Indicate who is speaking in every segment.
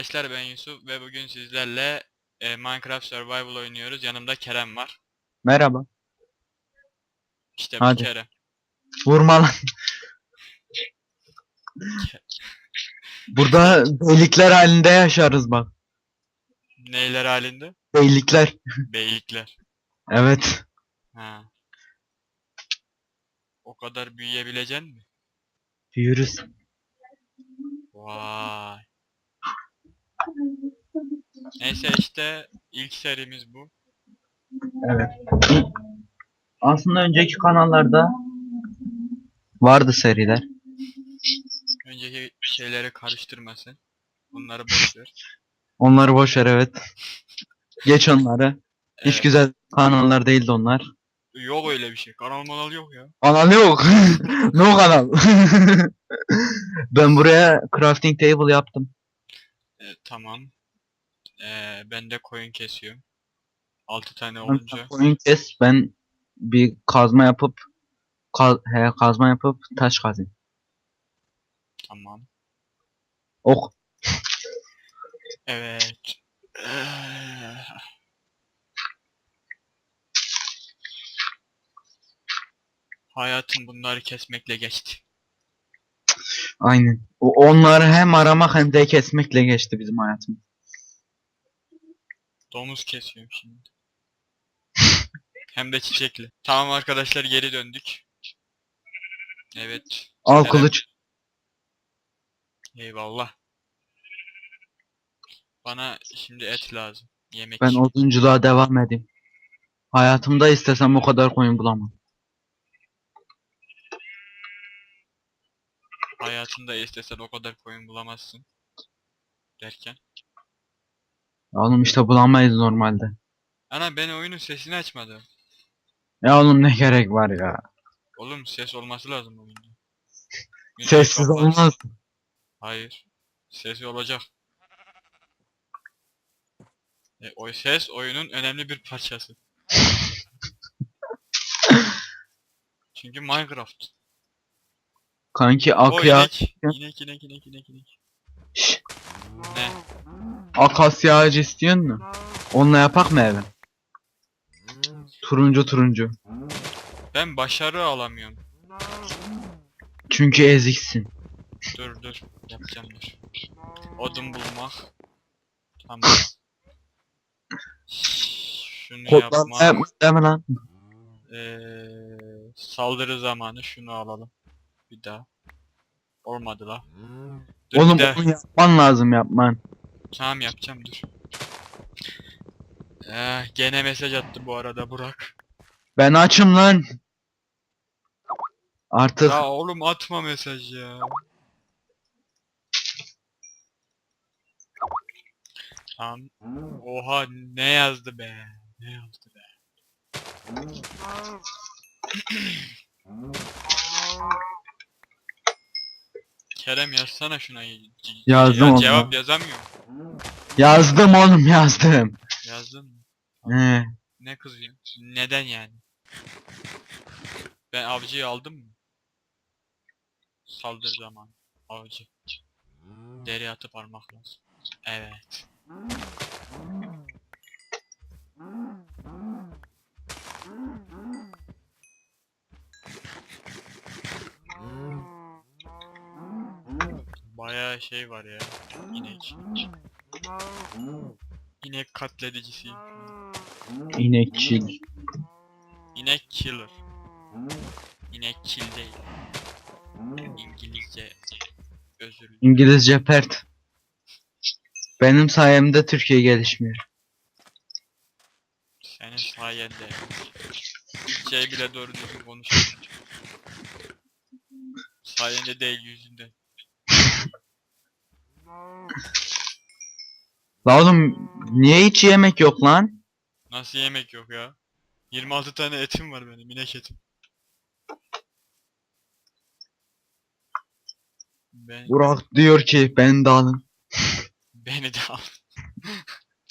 Speaker 1: arkadaşlar ben Yusuf ve bugün sizlerle e, Minecraft Survival oynuyoruz. Yanımda Kerem var.
Speaker 2: Merhaba.
Speaker 1: İşte bu
Speaker 2: Hadi.
Speaker 1: Kerem.
Speaker 2: Vurma lan. Burada beylikler halinde yaşarız bak.
Speaker 1: Neyler halinde?
Speaker 2: Beylikler.
Speaker 1: Beylikler.
Speaker 2: Evet.
Speaker 1: Ha. O kadar büyüyebilecek mi?
Speaker 2: Büyürüz.
Speaker 1: Vay. Neyse işte ilk serimiz bu.
Speaker 2: Evet. Aslında önceki kanallarda vardı seriler.
Speaker 1: Önceki şeyleri karıştırmasın. Bunları boş ver.
Speaker 2: Onları boş ver evet. Geç onları. Hiç
Speaker 1: Evet.
Speaker 2: güzel kanallar değildi onlar.
Speaker 1: Yok öyle bir şey. Kanal manal yok ya.
Speaker 2: Kanal yok. no kanal. ben buraya crafting table yaptım.
Speaker 1: E, tamam. E, ben de koyun kesiyorum. 6 tane olunca.
Speaker 2: Koyun kes ben bir kazma yapıp ka- he, kazma yapıp taş kazayım.
Speaker 1: Tamam.
Speaker 2: Ok.
Speaker 1: Evet. Eee, Hayatım bunları kesmekle geçti.
Speaker 2: Aynen. O- Onları hem aramak hem de kesmekle geçti bizim hayatımız.
Speaker 1: Domuz kesiyorum şimdi. Hem de çiçekli. Tamam arkadaşlar geri döndük. Evet.
Speaker 2: Al
Speaker 1: Kerem,
Speaker 2: kılıç.
Speaker 1: Eyvallah. Bana şimdi et lazım. Yemek
Speaker 2: Ben odunculuğa devam edeyim. Hayatımda istesem o kadar koyun bulamam.
Speaker 1: Hayatında istesen o kadar koyun bulamazsın. Derken.
Speaker 2: Oğlum işte bulamayız normalde.
Speaker 1: Ana ben oyunun sesini açmadım.
Speaker 2: Ya oğlum ne gerek var ya.
Speaker 1: Oğlum ses olması lazım oyunda. Müziği
Speaker 2: Sessiz olmaz.
Speaker 1: Hayır. Sesi olacak. E, o ses oyunun önemli bir parçası. Çünkü Minecraft.
Speaker 2: Kanki
Speaker 1: O
Speaker 2: akya,
Speaker 1: inek, inek, inek, inek, inek, inek.
Speaker 2: Şşş,
Speaker 1: Ne?
Speaker 2: akasya ağacı istiyorsun mu? Onunla yapak mı evi? Turuncu turuncu.
Speaker 1: Ben başarı alamıyorum.
Speaker 2: Çünkü eziksin.
Speaker 1: Dur dur. Yapacağım dur. Odun bulmak. Tamam. Şunu yapmak.
Speaker 2: yapma deme lan.
Speaker 1: Ee, saldırı zamanı şunu alalım. Bir daha. Olmadı la. Dur
Speaker 2: Oğlum
Speaker 1: bir daha.
Speaker 2: onu yapman lazım yapman.
Speaker 1: Tamam yapacağım dur. Eh, gene mesaj attı bu arada Burak.
Speaker 2: Ben açım lan. Artık
Speaker 1: Ya oğlum atma mesaj ya. Tamam. Oha ne yazdı be? Ne yazdı be? Kerem yazsana şuna.
Speaker 2: Yazdım
Speaker 1: ya,
Speaker 2: oğlum.
Speaker 1: Cevap yazamıyor.
Speaker 2: yazdım oğlum yazdım.
Speaker 1: Yazdın mı?
Speaker 2: He.
Speaker 1: Ne kızıyorsun? Neden yani? Ben avcıyı aldım mı? Saldır zamanı. Avcı. Deri atıp almak lazım. Evet. Bayağı şey var ya. İnek. İnek katledicisi.
Speaker 2: İnekçil.
Speaker 1: İnek killer. İnek kill değil. İngilizce özür dilerim.
Speaker 2: İngilizce pert. Benim sayemde Türkiye gelişmiyor.
Speaker 1: Senin sayende. Şey bile doğru düzgün konuşuyor. Sayende değil yüzünden.
Speaker 2: La oğlum niye hiç yemek yok lan?
Speaker 1: Nasıl yemek yok ya? 26 tane etim var benim, inek etim. Ben,
Speaker 2: Burak diyor ki beni de alın.
Speaker 1: beni de al.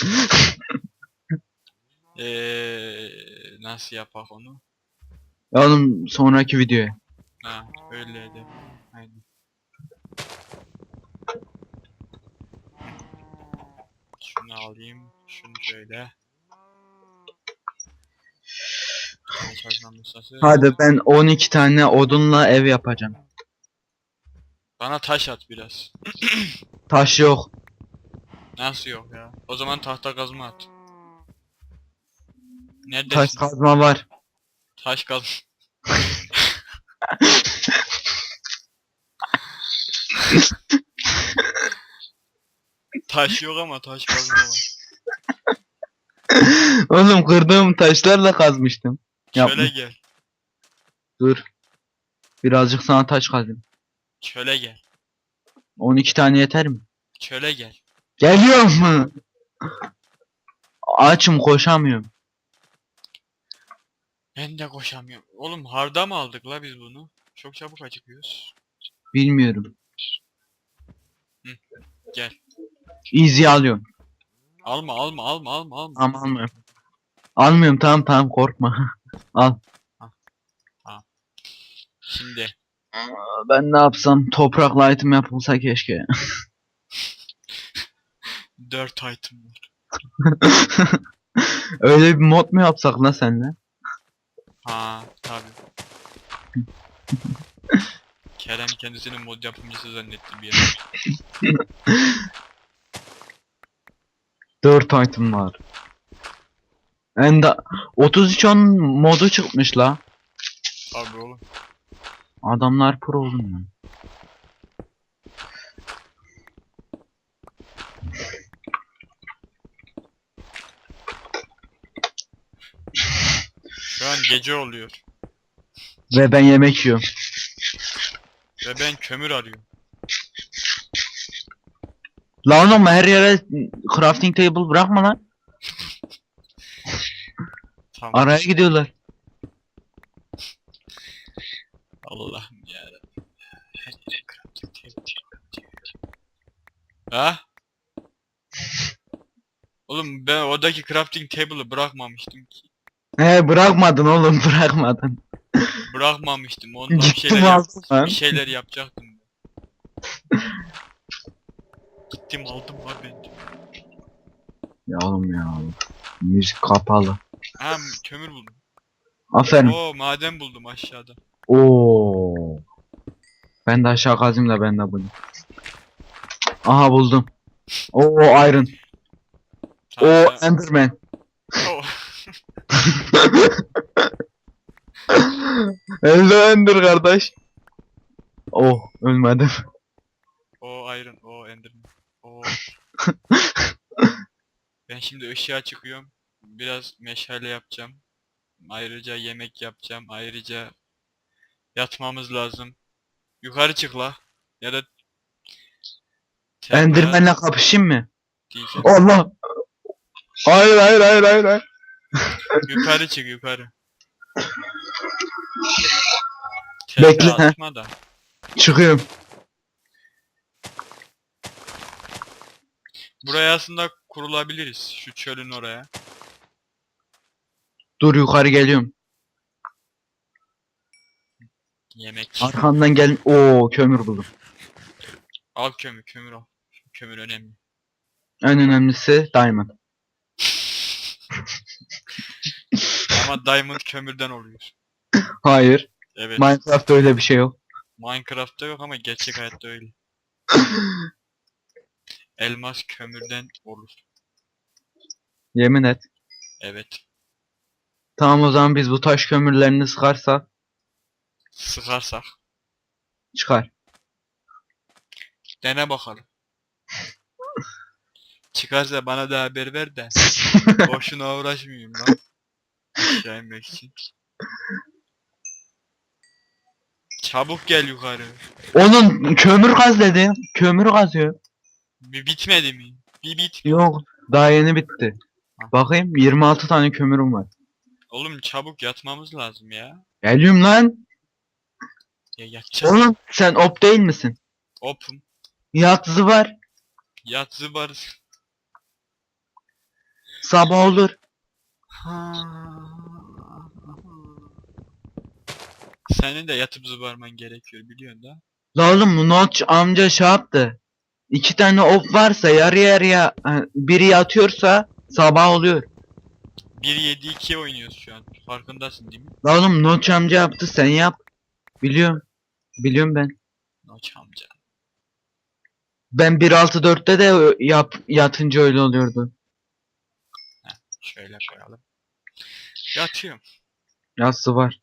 Speaker 1: Eee nasıl yapak onu?
Speaker 2: Ya oğlum sonraki videoya.
Speaker 1: Ha öyle de. Aynen. Şunu alayım. Şunu şöyle.
Speaker 2: Hadi ben 12 tane odunla ev yapacağım.
Speaker 1: Bana taş at biraz.
Speaker 2: Taş yok.
Speaker 1: Nasıl yok ya? O zaman tahta kazma at. Neredesin?
Speaker 2: Taş kazma var.
Speaker 1: Taş kaz. taş yok ama taş kazma var.
Speaker 2: Oğlum kırdığım taşlarla kazmıştım. Yapma.
Speaker 1: Çöle gel.
Speaker 2: Dur. Birazcık sana taş kazayım.
Speaker 1: Çöle gel.
Speaker 2: 12 tane yeter mi?
Speaker 1: Çöle gel.
Speaker 2: Geliyor mu? Açım koşamıyorum.
Speaker 1: Ben de koşamıyorum. Oğlum harda mı aldık la biz bunu? Çok çabuk acıkıyoruz.
Speaker 2: Bilmiyorum.
Speaker 1: Gel.
Speaker 2: Easy alıyorum.
Speaker 1: Alma alma alma alma alma.
Speaker 2: Tamam almıyorum. Almıyorum tamam tamam korkma. Al.
Speaker 1: Şimdi
Speaker 2: Ben ne yapsam toprakla item yapılsa keşke.
Speaker 1: 4 item var.
Speaker 2: Öyle bir mod mu yapsak la senle?
Speaker 1: Ha tabi. Kerem kendisini mod yapımcısı zannetti bir an.
Speaker 2: 4 item var. Enda 33 on modu çıkmış la.
Speaker 1: Tabi oğlum.
Speaker 2: Adamlar pro oğlum ya.
Speaker 1: Şu an gece oluyor.
Speaker 2: Ve ben yemek yiyorum.
Speaker 1: Ve ben kömür arıyorum.
Speaker 2: Lan oğlum her yere crafting table bırakma lan.
Speaker 1: Tamam.
Speaker 2: Araya gidiyorlar.
Speaker 1: Allah'ım ya. Ha? Oğlum ben oradaki crafting table'ı bırakmamıştım ki.
Speaker 2: He bırakmadın oğlum bırakmadın.
Speaker 1: Bırakmamıştım. Ondan bir
Speaker 2: Gittim
Speaker 1: şeyler yap
Speaker 2: aldım
Speaker 1: bir şeyler yapacaktım. Gittim aldım var bence.
Speaker 2: Ya oğlum ya. Müzik kapalı.
Speaker 1: Ha kömür buldum.
Speaker 2: Aferin.
Speaker 1: Oo maden buldum aşağıda.
Speaker 2: Oo. Ben de aşağı kazayım da ben de bunu. Aha buldum. Oo iron.
Speaker 1: Sen-
Speaker 2: enderman. Hello ender kardeş. Oh ölmedim.
Speaker 1: O iron, o enderman. O. ben şimdi ışığa çıkıyorum. Biraz meşale yapacağım. Ayrıca yemek yapacağım. Ayrıca yatmamız lazım. Yukarı çık la. Ya da Tepeye
Speaker 2: Enderman'le kapışayım mı?
Speaker 1: diyeceğim.
Speaker 2: Allah. Hayır hayır hayır hayır. hayır.
Speaker 1: Yukarı çık yukarı.
Speaker 2: Bekle,
Speaker 1: Tepe
Speaker 2: he.
Speaker 1: atma da.
Speaker 2: Çıkıyorum.
Speaker 1: Buraya aslında kurulabiliriz. Şu çölün oraya.
Speaker 2: Dur yukarı geliyorum.
Speaker 1: Yemek.
Speaker 2: Arkamdan gel. Oo kömür buldum.
Speaker 1: Al kömür, kömür al. Kömür önemli.
Speaker 2: En önemlisi diamond.
Speaker 1: Ama diamond kömürden oluyor.
Speaker 2: Hayır.
Speaker 1: Evet.
Speaker 2: Minecraft'ta öyle bir şey yok.
Speaker 1: Minecraft'ta yok ama gerçek hayatta öyle. Elmas kömürden olur.
Speaker 2: Yemin et.
Speaker 1: Evet.
Speaker 2: Tamam o zaman biz bu taş kömürlerini sıkarsak
Speaker 1: Sıkarsak.
Speaker 2: çıkar.
Speaker 1: Dene bakalım. Çıkarsa bana da haber ver de. Boşuna uğraşmayayım lan. Aşağı inmek için. Çabuk gel yukarı.
Speaker 2: Onun kömür kaz dedi. Kömür kazıyor.
Speaker 1: Bir bitmedi mi? Bir bit.
Speaker 2: Yok. Daha yeni bitti. Bakayım 26 tane kömürüm var.
Speaker 1: Oğlum çabuk yatmamız lazım ya.
Speaker 2: Geliyorum lan.
Speaker 1: Ya yatacağız.
Speaker 2: Oğlum sen op değil misin?
Speaker 1: Opum.
Speaker 2: Yatsı var.
Speaker 1: Yat zıbarız.
Speaker 2: Sabah olur.
Speaker 1: Senin de yatıp zıbarman gerekiyor biliyorsun da.
Speaker 2: La oğlum bu amca şey yaptı. İki tane ok varsa yarı yarıya e, biri yatıyorsa sabah oluyor.
Speaker 1: 1-7-2 oynuyoruz şu an. Farkındasın değil mi?
Speaker 2: La oğlum Notch amca yaptı sen yap. Biliyorum. Biliyorum ben.
Speaker 1: Noç amca.
Speaker 2: Ben 1.6.4'te de yap yatınca öyle oluyordu.
Speaker 1: Şöyle koyalım. Yatıyorum.
Speaker 2: Yassı var.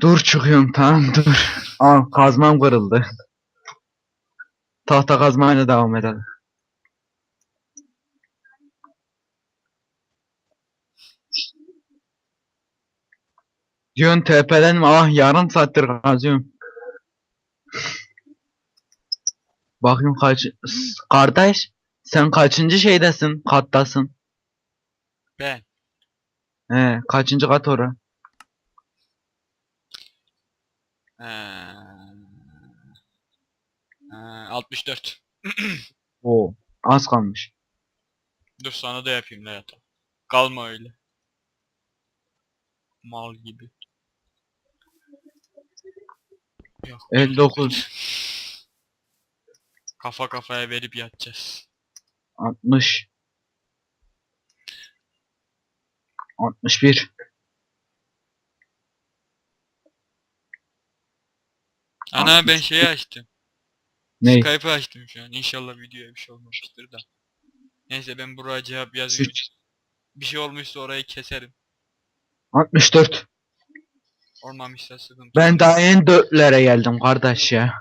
Speaker 2: Dur çıkıyorum tamam dur. Aa kazmam kırıldı. Tahta kazmayla devam edelim. Diyorsun tepeden mi? Ah yarım saattir kazıyorum. Bakayım kaç... Kardeş sen kaçıncı şeydesin? Kattasın.
Speaker 1: Ben.
Speaker 2: He kaçıncı kat ora?
Speaker 1: Ee, ee, 64.
Speaker 2: Oo az kalmış.
Speaker 1: Dur sana da yapayım da yatalım. Kalma öyle. Mal gibi. Yok.
Speaker 2: 59
Speaker 1: Kafa kafaya verip yatacağız.
Speaker 2: 60 61
Speaker 1: Ana ben şeyi açtım.
Speaker 2: Ne?
Speaker 1: Skype'ı açtım şu an. İnşallah videoya bir şey olmamıştır da. Neyse ben buraya cevap.
Speaker 2: Üç.
Speaker 1: Bir şey olmuşsa orayı keserim.
Speaker 2: 64
Speaker 1: Olmamışsa sıkıntı
Speaker 2: Ben daha en dörtlere geldim kardeş ya.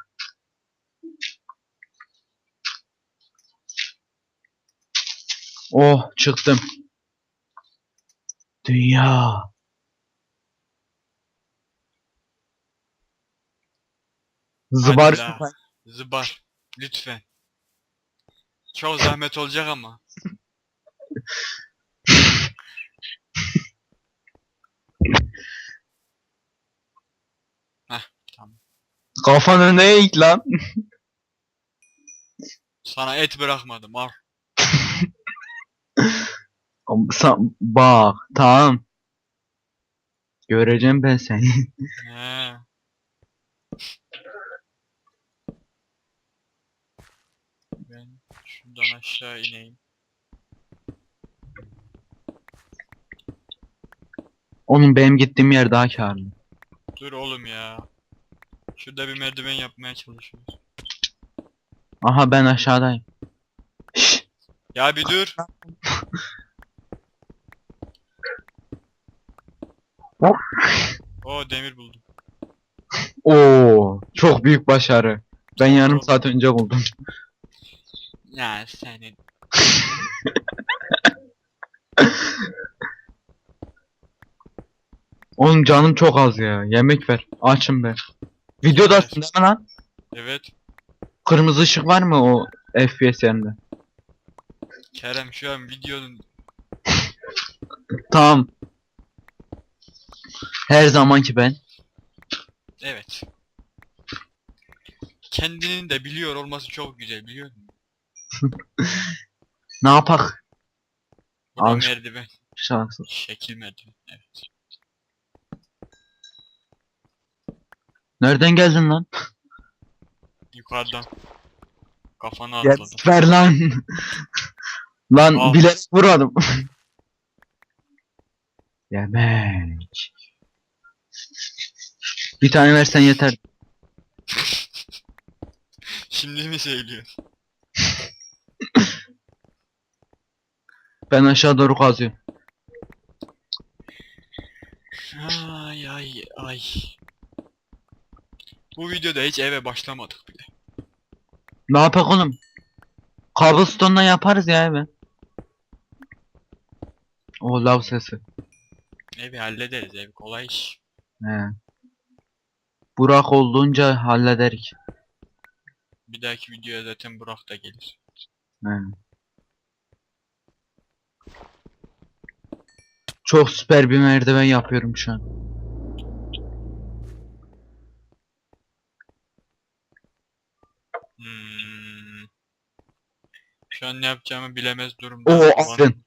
Speaker 2: Oh çıktım. Dünya. Zıbar.
Speaker 1: Hadi la. Zıbar. Lütfen. Çok zahmet olacak ama. Heh tamam.
Speaker 2: Kafanı ne eğik lan?
Speaker 1: Sana et bırakmadım al.
Speaker 2: Sa- bak tamam. Göreceğim ben seni.
Speaker 1: He. Ben şuradan aşağı ineyim.
Speaker 2: Oğlum benim gittiğim yer daha karlı.
Speaker 1: Dur oğlum ya. Şurada bir merdiven yapmaya çalışıyoruz.
Speaker 2: Aha ben aşağıdayım. Şşş,
Speaker 1: Ya bir dur. O demir buldum.
Speaker 2: Oo, çok büyük başarı. Ben yarım saat önce buldum.
Speaker 1: Ya senin.
Speaker 2: Oğlum canım çok az ya. Yemek ver. Açım ben. Videodasın değil mi lan?
Speaker 1: Evet.
Speaker 2: Kırmızı ışık var mı o FPS yerinde?
Speaker 1: Kerem şu an videonun
Speaker 2: Tamam. Her zamanki ben.
Speaker 1: evet. Kendinin de biliyor olması çok güzel biliyor musun?
Speaker 2: Ne yapak?
Speaker 1: Bu da
Speaker 2: Al.
Speaker 1: merdiven.
Speaker 2: Şanssız.
Speaker 1: Şekil merdiven. Evet.
Speaker 2: Nereden geldin lan?
Speaker 1: Yukarıdan. Kafana atladım.
Speaker 2: ver lan. lan
Speaker 1: Al.
Speaker 2: bilerek vurmadım. Yemek. Bir tane versen yeter.
Speaker 1: Şimdi mi söylüyor?
Speaker 2: Ben aşağı doğru kazıyorum.
Speaker 1: Ay ay ay. Bu videoda hiç eve başlamadık bile.
Speaker 2: Ne yapak oğlum? Cobblestone'la yaparız ya evi. O lav sesi.
Speaker 1: Evi hallederiz ev kolay iş.
Speaker 2: He. Burak olduğunca hallederik.
Speaker 1: Bir dahaki videoya zaten Burak da gelir.
Speaker 2: Çok süper bir merdiven yapıyorum şu an.
Speaker 1: Hmm. Şu an ne yapacağımı bilemez durumda.
Speaker 2: Oo aferin.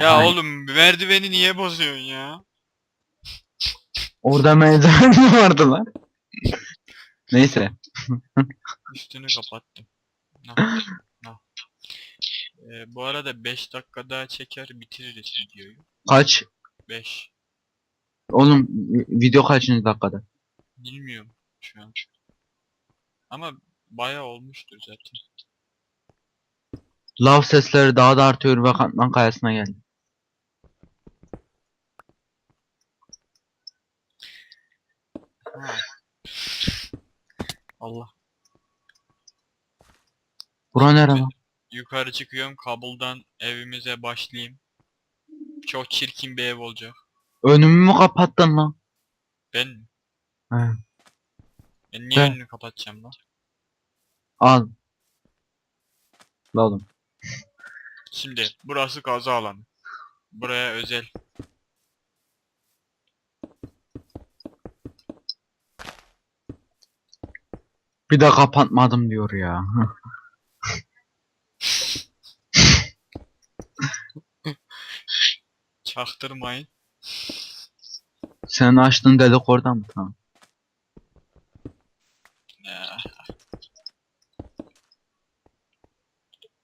Speaker 1: Ya
Speaker 2: Ay.
Speaker 1: oğlum merdiveni niye bozuyorsun ya?
Speaker 2: Orada merdiven mi vardı lan? Neyse.
Speaker 1: Üstünü kapattım. Ee, bu arada 5 dakika daha çeker bitiririz videoyu.
Speaker 2: Kaç?
Speaker 1: 5.
Speaker 2: Oğlum video kaçıncı dakikada?
Speaker 1: Bilmiyorum şu an. Ama bayağı olmuştur zaten.
Speaker 2: Lav sesleri daha da artıyor ve katman kayasına geldi.
Speaker 1: Ha. Allah.
Speaker 2: Bura nere lan?
Speaker 1: Yukarı çıkıyorum kabuldan evimize başlayayım. Çok çirkin bir ev olacak.
Speaker 2: Önümü mü kapattın lan?
Speaker 1: Ben mi?
Speaker 2: He.
Speaker 1: Ben niye
Speaker 2: Ben-
Speaker 1: önünü kapatacağım lan?
Speaker 2: Al. La oğlum.
Speaker 1: Şimdi burası kaza alanı. Buraya özel.
Speaker 2: Bir de kapatmadım diyor ya.
Speaker 1: Çaktırmayın.
Speaker 2: Sen açtın dedik oradan mı? Tamam.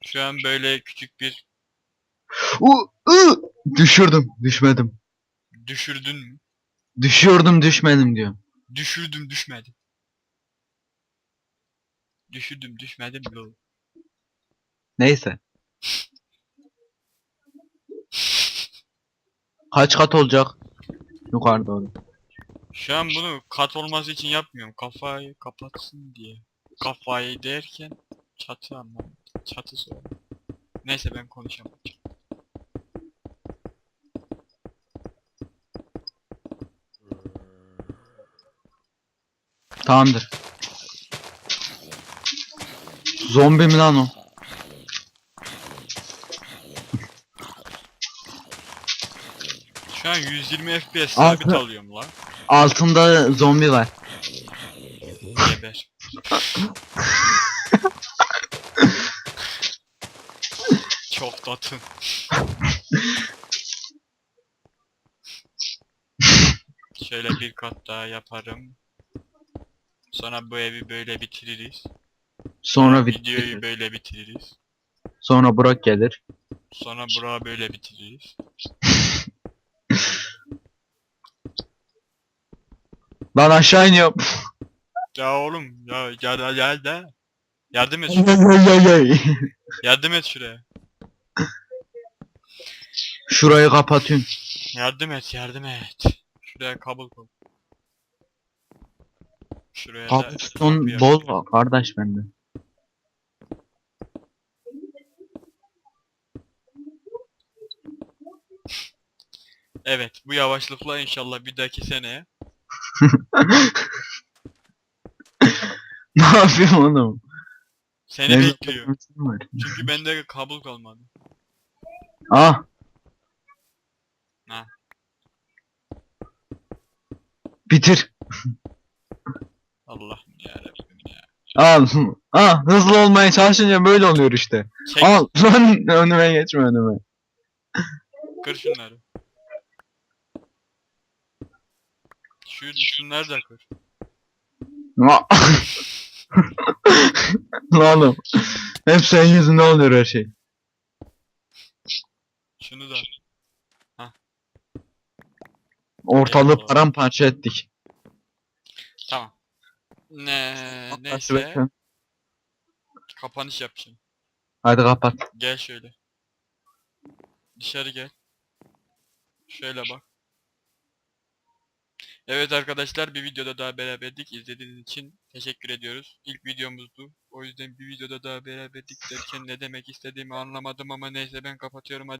Speaker 1: Şu an böyle küçük bir
Speaker 2: U, ı! Düşürdüm. Düşmedim.
Speaker 1: düşürdün mü?
Speaker 2: Düşüyordum düşmedim diyor.
Speaker 1: Düşürdüm düşmedim. Düşürdüm düşmedim lol.
Speaker 2: Neyse. Kaç kat olacak? Yukarı doğru.
Speaker 1: Şu an bunu kat olması için yapmıyorum. Kafayı kapatsın diye. Kafayı derken çatı anlamadım. Çatı sonra. Neyse ben konuşamam.
Speaker 2: Tamamdır. Zombi mi lan o?
Speaker 1: Şu an 120 FPS
Speaker 2: Altı-
Speaker 1: sabit alıyorum lan.
Speaker 2: Altında zombi var.
Speaker 1: Geber. Çok tatın. Şöyle bir kat daha yaparım. Sonra bu evi böyle bitiririz.
Speaker 2: Sonra
Speaker 1: Videoyu
Speaker 2: bitirir.
Speaker 1: böyle bitiririz.
Speaker 2: Sonra Burak gelir.
Speaker 1: Sonra bura böyle bitiririz.
Speaker 2: Lan aşağı iniyorum.
Speaker 1: Ya oğlum ya gel gel de. Yardım et
Speaker 2: Ay,
Speaker 1: şuraya.
Speaker 2: ay, ay, ay.
Speaker 1: Yardım et şuraya.
Speaker 2: Şurayı kapatıyorum.
Speaker 1: Yardım et yardım et. Şuraya kabul koy. Şuraya
Speaker 2: Kabuston bol var kardeş bende.
Speaker 1: Evet bu yavaşlıkla inşallah bir dahaki seneye
Speaker 2: ne yapayım oğlum?
Speaker 1: seni
Speaker 2: Benim
Speaker 1: bekliyor. Çünkü bende kabul kalmadı.
Speaker 2: Ah.
Speaker 1: Ha.
Speaker 2: Bitir.
Speaker 1: Allah'ım yarabbim ya.
Speaker 2: Al. Ah hızlı olmaya çalışınca böyle oluyor işte.
Speaker 1: Çek
Speaker 2: Al lan önüme geçme önüme.
Speaker 1: kır şunları. Şu şunları da kır.
Speaker 2: La- Lan oğlum. Hep senin yüzünden oluyor her şey.
Speaker 1: Şunu da.
Speaker 2: Ortalığı
Speaker 1: Eyvallah.
Speaker 2: paramparça ettik.
Speaker 1: Tamam. Ne
Speaker 2: Nasıl
Speaker 1: neyse
Speaker 2: bekliyorsun?
Speaker 1: kapanış yapacağım.
Speaker 2: Hadi kapat.
Speaker 1: Gel şöyle. Dışarı gel. Şöyle bak. Evet arkadaşlar bir videoda daha beraberdik. İzlediğiniz için teşekkür ediyoruz. İlk videomuzdu. O yüzden bir videoda daha beraberdik derken ne demek istediğimi anlamadım ama neyse ben kapatıyorum. Hadi